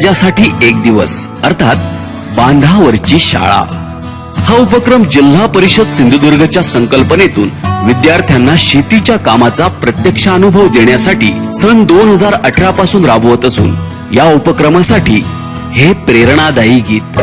बळीराजासाठी एक दिवस अर्थात बांधावरची शाळा. हा उपक्रम जिल्हा परिषद सिंधुदुर्गच्या संकल्पनेतून विद्यार्थ्यांना शेतीच्या कामाचा प्रत्यक्ष अनुभव देण्यासाठी सन दोन हजार अठरा पासून राबवत असून या उपक्रमासाठी हे प्रेरणादायी गीत.